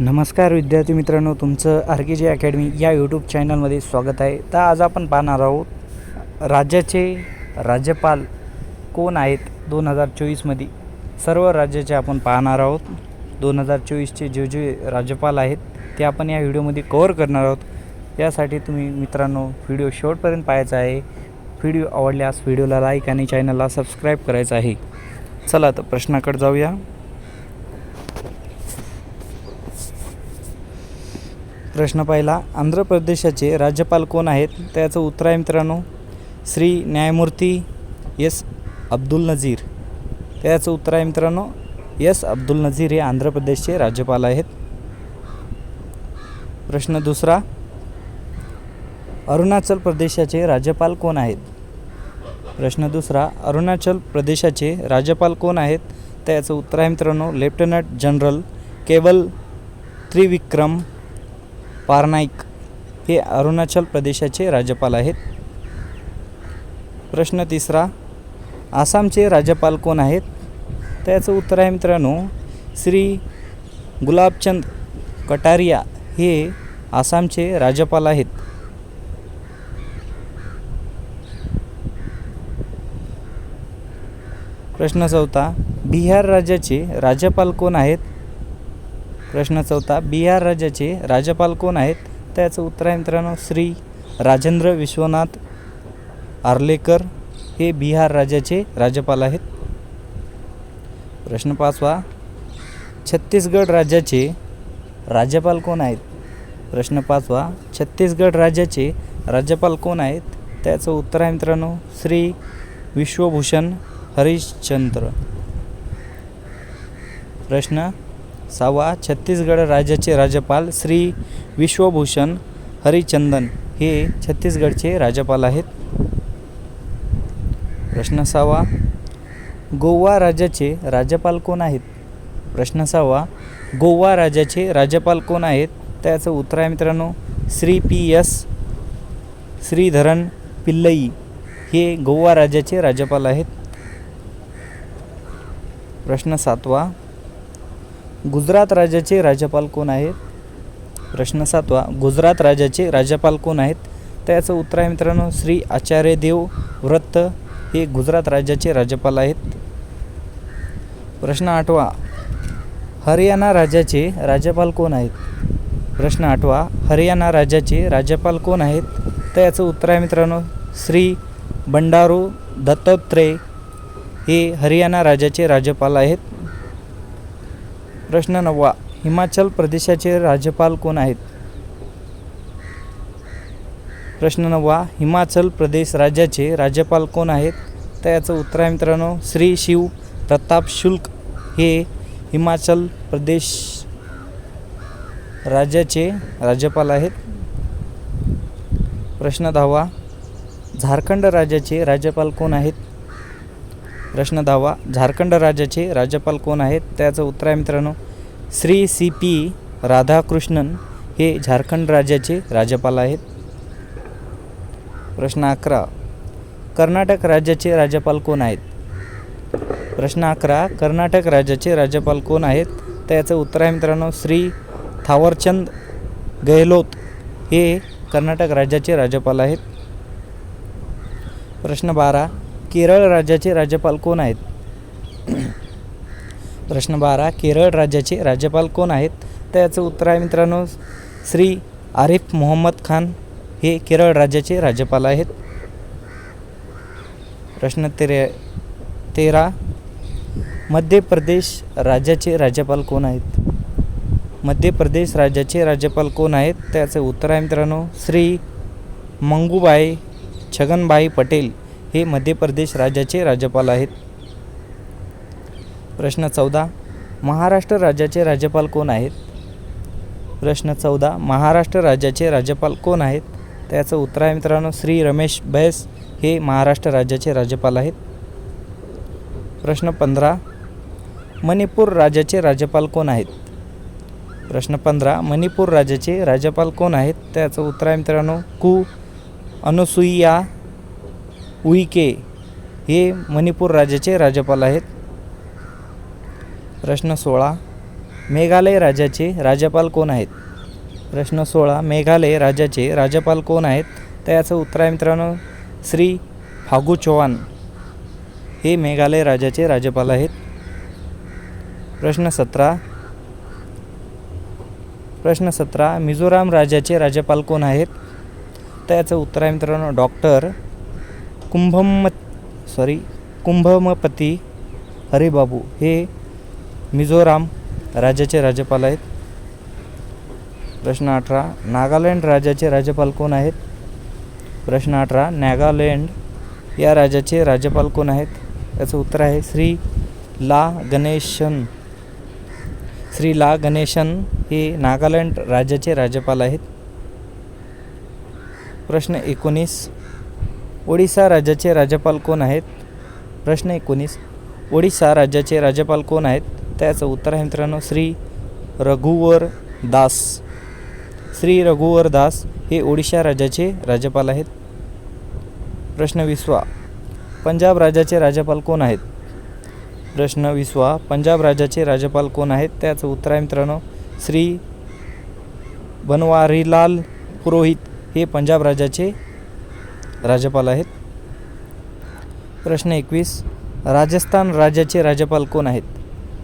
नमस्कार विद्यार्थी मित्रांनो तुमचं आर के जी अकॅडमी या यूट्यूब चॅनलमध्ये स्वागत आहे. तर आज आपण पाहणार आहोत राज्याचे राज्यपाल कोण आहेत दोन हजार चोवीसमध्ये सर्व राज्याचे आपण पाहणार आहोत. दोन हजार चोवीसचे जे जे राज्यपाल आहेत ते आपण या व्हिडिओमध्ये कवर करणार आहोत. यासाठी तुम्ही मित्रांनो व्हिडिओ शेवटपर्यंत पाहायचा आहे. व्हिडिओ आवडल्यास व्हिडिओला लाईक आणि चॅनलला सबस्क्राईब करायचं आहे. चला तर प्रश्नाकडे जाऊया. प्रश्न पाहिला आंध्र प्रदेशाचे राज्यपाल कोण आहेत? त्याचं उत्तर आहे मित्रांनो श्री न्यायमूर्ती एस. अब्दुल नझीर त्याचं उत्तर आहे मित्रांनो एस. अब्दुल नझीर हे आंध्र प्रदेशचे राज्यपाल आहेत. प्रश्न दुसरा अरुणाचल प्रदेशाचे राज्यपाल कोण आहेत? प्रश्न दुसरा अरुणाचल प्रदेशाचे राज्यपाल कोण आहेत? त्याचं उत्तर आहे मित्रांनो लेफ्टनंट जनरल केवल त्रिविक्रम पारनाईक हे अरुणाचल प्रदेशाचे राज्यपाल आहेत. प्रश्न तिसरा आसामचे राज्यपाल कोण आहेत? त्याचं उत्तर आहे मित्रांनो श्री गुलाबचंद कटारिया हे आसामचे राज्यपाल आहेत. प्रश्न चौथा बिहार राज्याचे राज्यपाल कोण आहेत? प्रश्न चौथा बिहार राज्याचे राज्यपाल कोण आहेत? त्याचं उत्तर आहे मित्रांनो श्री राजेंद्र विश्वनाथ आर्लेकर. हे बिहार राज्याचे राज्यपाल आहेत. प्रश्न पाचवा छत्तीसगड राज्याचे राज्यपाल कोण आहेत? प्रश्न पाचवा छत्तीसगड राज्याचे राज्यपाल कोण आहेत? त्याचं उत्तर आहे मित्रांनो श्री विश्वभूषण हरिश्चंद्र. प्रश्न सावा छत्तीसगड राज्याचे राज्यपाल श्री विश्वभूषण हरिचंदन. हे छत्तीसगडचे राज्यपाल आहेत. प्रश्न सहावा गोवा राज्याचे राज्यपाल कोण आहेत? प्रश्न सहावा गोवा राज्याचे राज्यपाल कोण आहेत? त्याचं उत्तर आहे मित्रांनो श्री पी एस श्रीधरन पिल्लई. हे गोवा राज्याचे राज्यपाल आहेत. प्रश्न सातवा गुजरात राज्याचे राज्यपाल कोण आहेत? प्रश्न सातवा. गुजरात राज्याचे राज्यपाल कोण आहेत? त्याचं उत्तर आहे मित्रांनो श्री आचार्य देव व्रत हे गुजरात राज्याचे राज्यपाल आहेत. प्रश्न आठवा. हरियाणा राज्याचे राज्यपाल कोण आहेत? प्रश्न आठवा. हरियाणा राज्याचे राज्यपाल कोण आहेत? त्याचं उत्तर आहे मित्रांनो श्री बंडारू दत्तात्रेय हे हरियाणा राज्याचे राज्यपाल आहेत. प्रश्न नववा हिमाचल प्रदेशाचे राज्यपाल कोण आहेत? प्रश्न नववा हिमाचल प्रदेश राज्याचे राज्यपाल कोण आहेत? त्याचं उत्तर आहे मित्रांनो श्री शिव प्रताप शुल्क हे हिमाचल प्रदेश राज्याचे राज्यपाल आहेत. प्रश्न दहावा झारखंड राज्याचे राज्यपाल कोण आहेत? प्रश्न दहावा झारखंड राज्याचे राज्यपाल कोण आहेत? त्याचं उत्तर आहे मित्रांनो श्री सी पी राधाकृष्णन हे झारखंड राज्याचे राज्यपाल आहेत. प्रश्न अकरा कर्नाटक राज्याचे राज्यपाल कोण आहेत? प्रश्न अकरा कर्नाटक राज्याचे राज्यपाल कोण आहेत? त्याचं उत्तर आहे मित्रांनो श्री थावरचंद गेहलोत हे कर्नाटक राज्याचे राज्यपाल आहेत. प्रश्न बारा केरळ राज्याचे राज्यपाल कोण आहेत? प्रश्न बारा केरळ राज्याचे राज्यपाल कोण आहेत? त्याचं उत्तर आहे मित्रांनो श्री आरिफ मोहम्मद खान हे केरळ राज्याचे राज्यपाल आहेत. प्रश्न तेरे तेरा मध्य प्रदेश राज्याचे राज्यपाल कोण आहेत? मध्य प्रदेश राज्याचे राज्यपाल कोण आहेत? त्याचं उत्तर आहे मित्रांनो श्री मंगूबाई छगनबाई पटेल. हे मध्य प्रदेश राज्याचे राज्यपाल आहेत. प्रश्न चौदा महाराष्ट्र राज्याचे राज्यपाल कोण आहेत? प्रश्न चौदा महाराष्ट्र राज्याचे राज्यपाल कोण आहेत? त्याचं उत्तर आहे मित्रांनो श्री रमेश बैस हे महाराष्ट्र राज्याचे राज्यपाल आहेत. प्रश्न पंधरा मणिपूर राज्याचे राज्यपाल कोण आहेत? प्रश्न पंधरा मणिपूर राज्याचे राज्यपाल कोण आहेत? त्याचं उत्तर आहे मित्रांनो कु अनुसुईया उईके हे मणिपूर राज्याचे राज्यपाल आहेत. प्रश्न सोळा मेघालय राज्याचे राज्यपाल कोण आहेत? प्रश्न सोळा मेघालय राज्याचे राज्यपाल कोण आहेत? तर याचं उत्तर आहे मित्रांनो श्री फागू चौहान. हे मेघालय राज्याचे राज्यपाल आहेत. प्रश्न सतरा प्रश्न सतरा मिझोराम राज्याचे राज्यपाल कोण आहेत? तर याचं उत्तर आहे मित्रांनो डॉक्टर कुंभम सॉरी कुंभमपती हरिबाबू हे मिझोराम राज्याचे राज्यपाल आहेत. प्रश्न अठरा नागालँड राज्याचे राज्यपाल कोण आहेत? प्रश्न अठरा नागालँड या राज्याचे राज्यपाल कोण आहेत? याचं उत्तर आहे श्री ला गणेशन. श्री ला गणेशन हे नागालँड राज्याचे राज्यपाल आहेत. प्रश्न एकोणीस ओडिसा राज्याचे राज्यपाल कोण आहेत? प्रश्न एकोणीस. ओडिसा राज्याचे राज्यपाल कोण आहेत? त्याचं उत्तर आहे मित्रांनो श्री रघुवर दास. श्री रघुवर दास हे ओडिशा राज्याचे राज्यपाल आहेत. प्रश्न विसवा. पंजाब राज्याचे राज्यपाल कोण आहेत? प्रश्न विसवा. पंजाब राज्याचे राज्यपाल कोण आहेत? त्याचं उत्तर आहे मित्रांनो श्री बनवारीलाल पुरोहित. हे पंजाब राज्याचे राज्यपाल आहेत. प्रश्न एकवीस राजस्थान राज्याचे राज्यपाल कोण आहेत?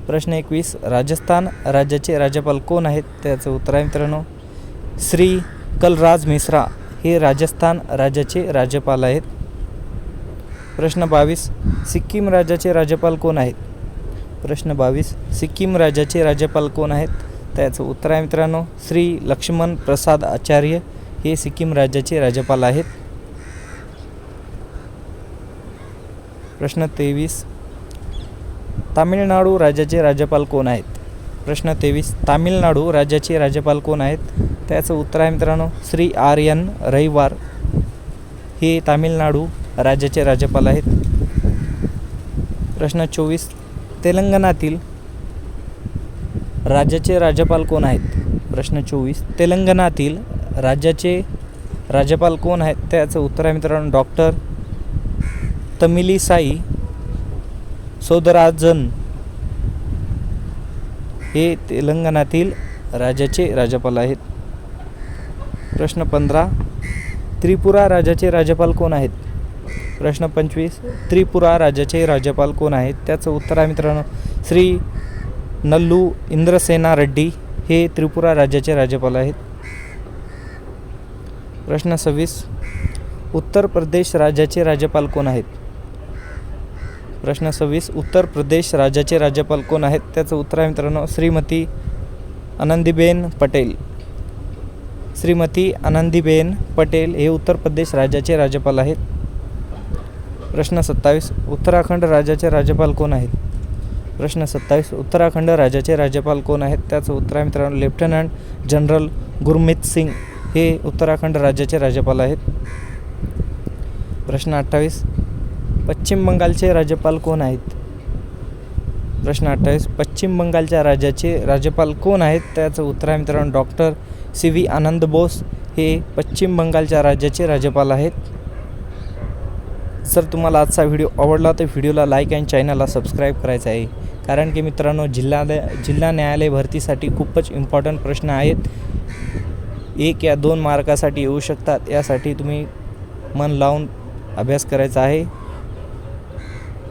प्रश्न एकवीस राजस्थान राज्याचे राज्यपाल कोण आहेत? त्याचं उत्तर आहे मित्रांनो श्री कलराज मिश्रा हे राजस्थान राज्याचे राज्यपाल आहेत. प्रश्न बावीस सिक्कीम राज्याचे राज्यपाल कोण आहेत? प्रश्न बावीस सिक्कीम राज्याचे राज्यपाल कोण आहेत? त्याचं उत्तर आहे मित्रांनो श्री लक्ष्मण प्रसाद आचार्य हे सिक्कीम राज्याचे राज्यपाल आहेत. प्रश्न तेवीस. तामिळनाडू राज्याचे राज्यपाल कोण आहेत? प्रश्न तेवीस. तामिळनाडू राज्याचे राज्यपाल कोण आहेत? त्याचं उत्तर आहे मित्रांनो श्री आर एन रविवार. हे तामिळनाडू राज्याचे राज्यपाल आहेत. प्रश्न चोवीस. तेलंगणातील राज्याचे राज्यपाल कोण आहेत? प्रश्न चोवीस. तेलंगणातील राज्याचे राज्यपाल कोण आहेत? त्याचं उत्तर आहे मित्रांनो डॉक्टर तमिलीसाई सौदराजन हे तेलंगणातील राज्याचे राज्यपाल आहेत. प्रश्न पंधरा त्रिपुरा राज्याचे राज्यपाल कोण आहेत? प्रश्न पंचवीस त्रिपुरा राज्याचे राज्यपाल कोण आहेत? त्याचं उत्तर आहे मित्रांनो श्री नल्लू इंद्रसेना रेड्डी हे त्रिपुरा राज्याचे राज्यपाल आहेत. प्रश्न सव्वीस उत्तर प्रदेश राज्याचे राज्यपाल कोण आहेत? प्रश्न सव्वीस उत्तर प्रदेश राज्याचे राज्यपाल कोण आहेत? त्याचं उत्तर आहे मित्रांनो श्रीमती आनंदीबेन पटेल. श्रीमती आनंदीबेन पटेल हे उत्तर प्रदेश राज्याचे राज्यपाल आहेत. प्रश्न सत्तावीस उत्तराखंड राज्याचे राज्यपाल कोण आहेत? प्रश्न सत्तावीस उत्तराखंड राज्याचे राज्यपाल कोण आहेत? त्याचं उत्तर आहे मित्रांनो लेफ्टनंट जनरल गुरमीत सिंग हे उत्तराखंड राज्याचे राज्यपाल आहेत. प्रश्न अठ्ठावीस पश्चिम बंगालचे राज्यपाल कोण आहेत? प्रश्न अठ्ठावीस. पश्चिम बंगालच्या राज्याचे राज्यपाल कोण आहेत? त्याचं उत्तर आहे मित्रांनो doctor C V Anand Bose हे पश्चिम बंगालच्या राज्याचे राज्यपाल आहेत. जर तुम्हाला आजचा व्हिडिओ आवडला तर व्हिडिओला लाईक अँड चॅनलला सबस्क्राईब करायचं आहे. कारण की मित्रांनो जिल्हा जिल्हा न्यायालय भरतीसाठी खूपच इम्पॉर्टंट प्रश्न आहेत. एक या दोन मार्कासाठी येऊ शकतात. यासाठी तुम्ही मन लावून अभ्यास करायचा आहे.